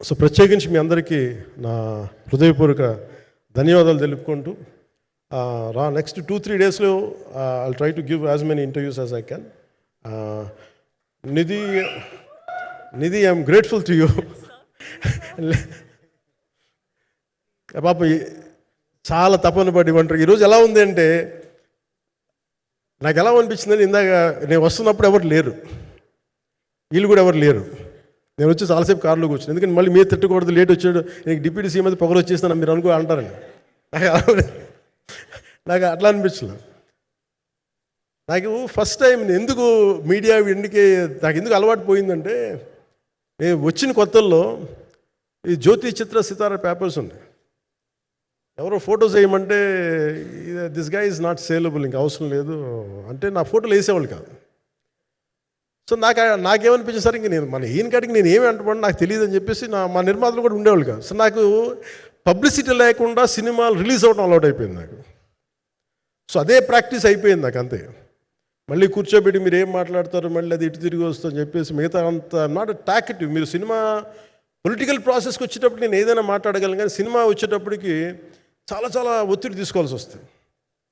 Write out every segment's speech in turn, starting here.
So ప్రత్యేకించి మీ అందరికీ నా హృదయపూర్వక ధన్యవాదాలు తెలుపుకుంటూ రా నెక్స్ట్ టూ త్రీ డేస్లో I try to give as many interviews as I can Nidhi Nidhi I'm grateful to you పాప ఈ- చాలా తపన పడి ఉంటారు. ఈరోజు ఎలా ఉంది అంటే నాకు ఎలా అనిపించిందని ఇందాక నేను వస్తున్నప్పుడు ఎవరు లేరు. వీళ్ళు కూడా ఎవరు లేరు. నేను వచ్చి చాలాసేపు కారులో కూర్చుని ఎందుకంటే మళ్ళీ మీరు తిట్టకూడదు లేట్ వచ్చాడు. నీకు డిప్యూటీ సీఎం అయితే పొగలు వచ్చేస్తాను మీరు అనుకో అంటారని నాకు నాకు అట్లా అనిపించలేదు నాకు ఫస్ట్ టైం ఎందుకు మీడియా ఎందుకే నాకు ఎందుకు అలవాటు పోయిందంటే నేను వచ్చిన కొత్తల్లో ఈ జ్యోతి చిత్ర సితార పేపర్స్ ఉన్నాయి. ఎవరో ఫోటోస్ వేయమంటే దిస్గా ఈజ్ నాట్ సేలబుల్ ఇంకా అవసరం లేదు. అంటే నా ఫోటోలు వేసేవాళ్ళు కాదు. సో నాకు నాకేమనిపించేసరికి ఇంక నేను మన ఈయన కాడికి నేను ఏమి అంటున్నాను నాకు తెలియదు అని చెప్పేసి నా మా నిర్మాతలు కూడా ఉండేవాళ్ళు కాదు సో నాకు పబ్లిసిటీ లేకుండా సినిమాలు రిలీజ్ అవ్వడం అలవాటు అయిపోయింది నాకు. సో అదే ప్రాక్టీస్ అయిపోయింది నాకు అంతే. మళ్ళీ కూర్చోబెట్టి మీరు ఏం మాట్లాడతారు మళ్ళీ అది ఇటు తిరిగి వస్తుందని చెప్పేసి మిగతా అంత నాట్ టాకెటివ్ మీరు సినిమా పొలిటికల్ ప్రాసెస్కి వచ్చేటప్పుడు నేను ఏదైనా మాట్లాడగలను కానీ సినిమా వచ్చేటప్పటికి చాలా చాలా ఒత్తిడి తీసుకోవాల్సి వస్తుంది.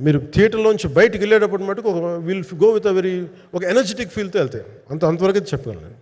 మీరు థియేటర్లోంచి బయటకు వెళ్ళేటప్పుడు మటుకు ఒక will go with a very ఒక ఎనర్జెటిక్ ఫీల్తో వెళ్తాయి అంత అంతవరకు చెప్పగలను నేను.